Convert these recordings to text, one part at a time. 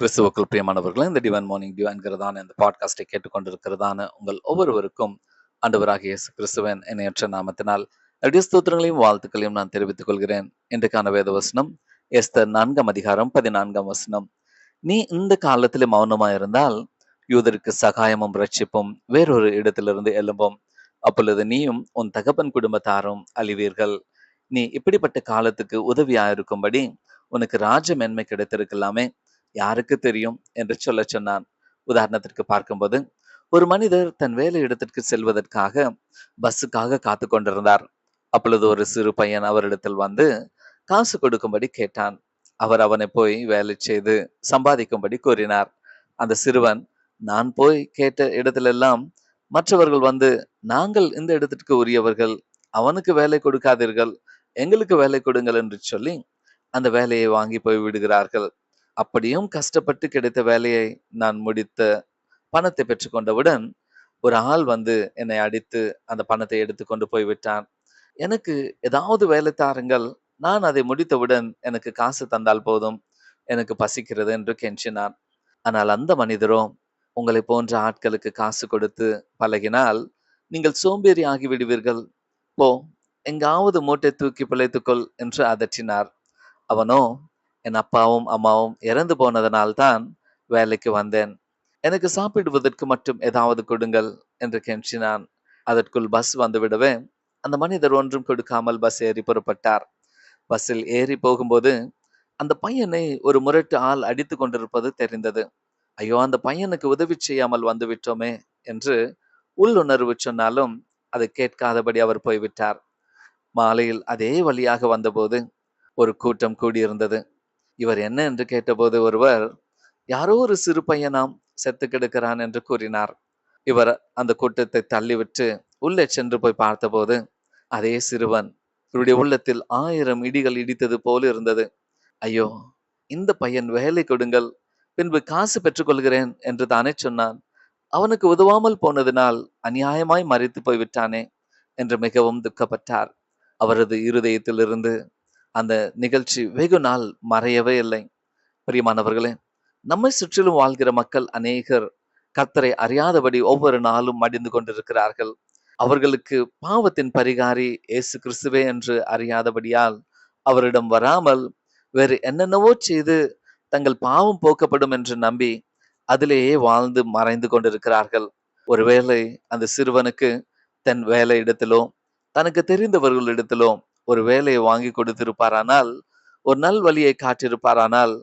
கிறிஸ்துவுக்குள் பிரியமானவர்களும் இந்த டிவன் morning dew என்கிறதான இந்த பாட்காஸ்டை கேட்டுக்கொண்டிருக்கிறதான உங்கள் ஒவ்வொருவருக்கும் அண்டவராக இயேசு கிறிஸ்துவன் இணையற்ற நாமத்தினால் அடிய ஸ்தோத்திரங்களையும் வாழ்த்துக்களையும் நான் தெரிவித்துக் கொள்கிறேன். இன்றைக்கான வேத வசனம் எஸ்தர் நான்காம் அதிகாரம் பதினான்காம் வசனம். நீ இந்த காலத்திலே மௌனமாய் இருந்தால் யூதருக்கு சகாயமும் ரட்சிப்பும் வேறொரு இடத்திலிருந்து எழும்பும். அப்பொழுது நீயும் உன் தகப்பன் குடும்பத்தாரும் அழிவீர்கள். நீ இப்படிப்பட்ட காலத்துக்கு உதவியாயிருக்கும்படி உனக்கு ராஜ மேன்மை கிடைத்திருக்கலாமே. யாருக்கு தெரியும் என்று சொல்ல சொன்னான். உதாரணத்திற்கு பார்க்கும்போது ஒரு மனிதர் தன் வேலை இடத்திற்கு செல்வதற்காக பஸ்ஸுக்காக காத்து கொண்டிருந்தார். அப்பொழுது ஒரு சிறு பையன் அவரிடத்தில் வந்து காசு கொடுக்கும்படி கேட்டான். அவர் அவனை போய் வேலை செய்து சம்பாதிக்கும்படி கூறினார். அந்த சிறுவன் நான் போய் கேட்ட இடத்திலெல்லாம் மற்றவர்கள் வந்து நாங்கள் இந்த இடத்திற்கு உரியவர்கள். அவனுக்கு வேலை கொடுக்காதீர்கள். எங்களுக்கு வேலை கொடுங்கள் என்று சொல்லி அந்த வேலையை வாங்கி போய் விடுகிறார்கள். அப்படியும் கஷ்டப்பட்டு கிடைத்த வேலையை நான் முடித்த பணத்தை பெற்றுக்கொண்டவுடன் ஒரு ஆள் வந்து என்னை அடித்து அந்த பணத்தை எடுத்து கொண்டு போய் விட்டான். எனக்கு ஏதாவது வேலை தாருங்கள். நான் அதை முடித்தவுடன் எனக்கு காசு தந்தால் போதும். எனக்கு பசிக்கிறது என்று கெஞ்சினான். ஆனால் அந்த மனிதரோ உங்களை போன்ற ஆட்களுக்கு காசு கொடுத்து பழகினால் நீங்கள் சோம்பேறி ஆகி விடுவீர்கள் போ எங்காவது மூட்டை தூக்கி பிழைத்துக்கொள் என்று அதற்றினார் அவனோ என் அப்பாவும் அம்மாவும் இறந்து போனதனால்தான் வேலைக்கு வந்தேன். எனக்கு சாப்பிடுவதற்கு மட்டும் ஏதாவது கொடுங்கள் என்று கென்றினான் அதற்குள் பஸ் வந்துவிடவே அந்த மனிதர் ஒன்றும் கொடுக்காமல் பஸ் ஏறி புறப்பட்டார். பஸ்ஸில் ஏறி போகும்போது அந்த பையனை ஒரு முரட்டு ஆள் அடித்து கொண்டிருப்பது தெரிந்தது. ஐயோ அந்த பையனுக்கு உதவி செய்யாமல் வந்து விட்டோமே என்று உள்ளுணர்வு சொன்னாலும் அதை கேட்காதபடி அவர் போய்விட்டார். மாலையில் அதே வழியாக வந்தபோது ஒரு கூட்டம் கூடியிருந்தது. இவர் என்ன என்று கேட்டபோது ஒருவர் யாரோ ஒரு சிறு பையனாம் செத்து கிடக்கிறான் என்று கூறினார். இவர் அந்த கூட்டத்தை தள்ளிவிட்டு உள்ளே சென்று போய் பார்த்தபோது அதே சிறுவன் இவருடைய உள்ளத்தில் ஆயிரம் இடிகள் இடித்தது போல இருந்தது. ஐயோ இந்த பையன் வேலை கொடுங்கள் பின்பு காசு பெற்றுக்கொள்கிறேன் என்று தானே சொன்னான். அவனுக்கு உதவாமல் போனதினால் அநியாயமாய் மறித்து போய்விட்டானே என்று மிகவும் துக்கப்பட்டார். அவரது இருதயத்திலிருந்து அந்த நிகழ்ச்சி வெகு நாள் மறையவே இல்லை. பிரியமானவர்களே நம்மை சுற்றிலும் வாழ்கிற மக்கள் அநேகர் கர்த்தரை அறியாதபடி ஒவ்வொரு நாளும் மடிந்து கொண்டிருக்கிறார்கள். அவர்களுக்கு பாவத்தின் பரிகாரி இயேசு கிறிஸ்துவே என்று அறியாதபடியால் அவரிடம் வராமல் வேறு என்னென்னவோ செய்து தங்கள் பாவம் போக்கப்படும் என்று நம்பி அதிலேயே வாழ்ந்து மறைந்து கொண்டிருக்கிறார்கள். ஒருவேளை அந்த சிறுவனுக்கு தன் வேலை இடத்திலோ தனக்கு தெரிந்தவர்களிடத்திலோ ஒரு வேலையை வாங்கி கொடுத்திருப்பாரானால் ஒரு நல் வழியை காட்டியிருப்பாரானால்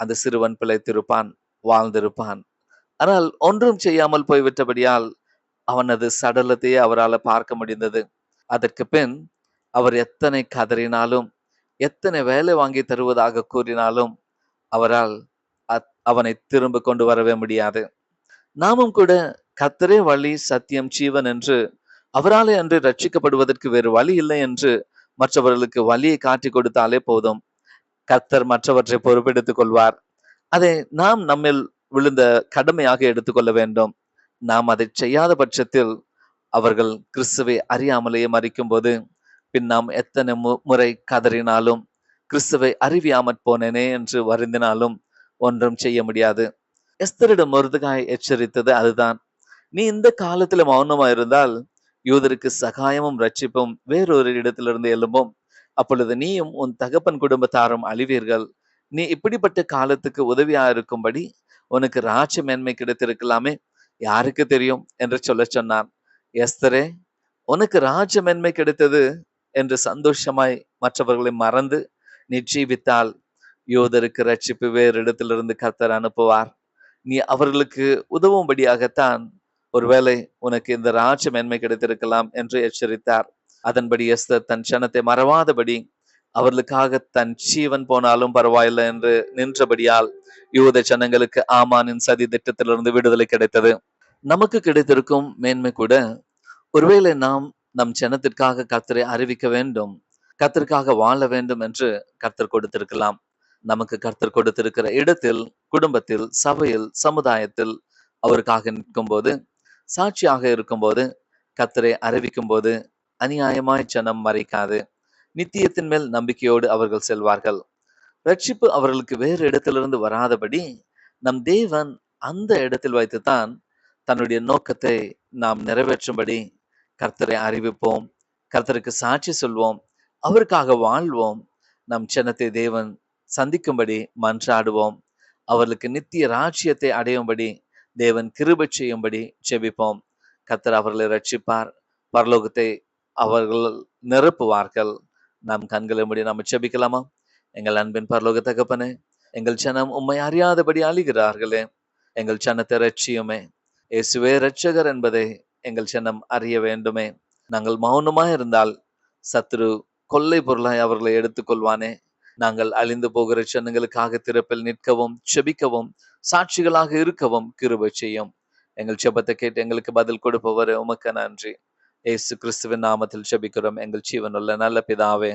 அந்த சிறுவன் பிழைத்திருப்பான் வாழ்ந்திருப்பான். ஆனால் ஒன்றும் செய்யாமல் போய்விட்டபடியால் அவனது சடலத்தையே அவரால் பார்க்க முடிந்தது. அதற்கு பின் அவர் எத்தனை கதறினாலும் எத்தனை வேலை வாங்கி தருவதாக கூறினாலும் அவரால் அவனை திரும்ப கொண்டு வரவே முடியாது. நாமும் கூட கத்தரே வழி சத்தியம் ஜீவன் என்று அவராலே அன்று ரட்சிக்கப்படுவதற்கு வேறு வழி இல்லை என்று மற்றவர்களுக்கு வழியை காட்டி கொடுத்தாலே போதும். கர்த்தர் மற்றவற்றை பொறுப்பெடுத்துக் கொள்வார். அதை நாம் நம்மில் விழுந்த கடமையாக எடுத்துக்கொள்ள வேண்டும். நாம் அதை செய்யாத பட்சத்தில் அவர்கள் கிறிஸ்துவை அறியாமலேயே மறிக்கும் போது பின் நாம் எத்தனை மு முறை கதறினாலும் கிறிஸ்துவை அறிவியாமற் போனேனே என்று வருந்தினாலும் ஒன்றும் செய்ய முடியாது. எஸ்தரிடம் முருதுகாய் எச்சரித்தது அதுதான். நீ இந்த காலத்துல மௌனமா இருந்தால் யூதருக்கு சகாயமும் ரட்சிப்பும் வேறொரு இடத்திலிருந்து எழும்பும். அப்பொழுது நீயும் உன் தகப்பன் குடும்பத்தாரும் அழிவீர்கள். நீ இப்படிப்பட்ட காலத்துக்கு உதவியா இருக்கும்படி உனக்கு ராஜ மேன்மை கிடைத்திருக்கலாமே. யாருக்கு தெரியும்? என்று சொல்ல சொன்னான். எஸ்தரே உனக்கு ராஜ மேன்மை கிடைத்தது என்று சந்தோஷமாய் மற்றவர்களை மறந்து நீ ஜீவித்தால் யோதருக்கு ரட்சிப்பு வேறு இடத்திலிருந்து கர்த்தர் அனுப்புவார். நீ அவர்களுக்கு உதவும்படியாகத்தான் ஒருவேளை உனக்கு இந்த ராஜ மேன்மை கிடைத்திருக்கலாம் என்று எச்சரித்தார். அதன்படி எஸ்தர் தன் சனத்தை மறவாதபடி அவர்களுக்காக தன் ஜீவன் போனாலும் பரவாயில்லை என்று நின்றபடியால் யூத ஜனங்களுக்கு ஆமானின் சதி திட்டத்திலிருந்து விடுதலை கிடைத்தது. நமக்கு கிடைத்திருக்கும் மேன்மை கூட ஒருவேளை நாம் நம் ஜனத்திற்காக கர்த்தரை அறிவிக்க வேண்டும் கர்த்தருக்காக வாழ வேண்டும் என்று கர்த்தர் கொடுத்திருக்கலாம். நமக்கு கர்த்தர் கொடுத்திருக்கிற இடத்தில் குடும்பத்தில் சபையில் சமுதாயத்தில் அவருக்காக நிற்கும் போது சாட்சியாக இருக்கும்போது கர்த்தரை அறிவிக்கும் போது அநியாயமாய் ஜனம் மறைக்காது. நித்தியத்தின் மேல் நம்பிக்கையோடு அவர்கள் செல்வார்கள். ரட்சிப்பு அவர்களுக்கு வேறு இடத்திலிருந்து வராதபடி நம் தேவன் அந்த இடத்தில் வைத்துத்தான் தன்னுடைய நோக்கத்தை நாம் நிறைவேற்றும்படி கர்த்தரை அறிவிப்போம். கர்த்தருக்கு சாட்சி சொல்வோம். அவருக்காக வாழ்வோம். நம் சின்னத்தை தேவன் சந்திக்கும்படி மன்றாடுவோம். அவர்களுக்கு நித்திய ராஜ்யத்தை அடையும்படி தேவன் கிருபை செய்யும்படி செபிப்போம். கத்தர் அவர்களை ரட்சிப்பார் பரலோகத்தை அவர்கள் நிரப்புவார்கள். நம் கண்களை முடி நாம் செபிக்கலாமா? எங்கள் அன்பின் பரலோக தகப்பனே எங்கள் சனம் உண்மை அறியாதபடி அழிகிறார்களே எங்கள் சனத்தை ரட்சியுமே இயேசுவே ரட்சகர் என்பதை எங்கள் சனம் அறிய வேண்டுமே. நாங்கள் மௌனமாக இருந்தால் சத்ரு கொள்ளை பொருளாய் அவர்களை எடுத்துக்கொள்வானே. நாங்கள் அழிந்து போகிற சன்னங்களுக்காக திறப்பில் நிற்கவும் செபிக்கவும் சாட்சிகளாக இருக்கவும் கிருபை செய்யும். எங்கள் ஜெபத்தை கேட்டு எங்களுக்கு பதில் கொடுப்பவர் உமக்கு நன்றி. ஏசு கிறிஸ்துவின் நாமத்தில் ஜெபிக்கிறோம் எங்கள் ஜீவனுள்ள நல்ல பிதாவே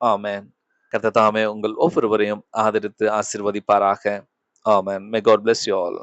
ஆமேன். கர்த்தர் தாமே உங்கள் ஒவ்வொருவரையும் ஆதரித்து ஆசிர்வதிப்பாராக. ஆமேன். May God bless you all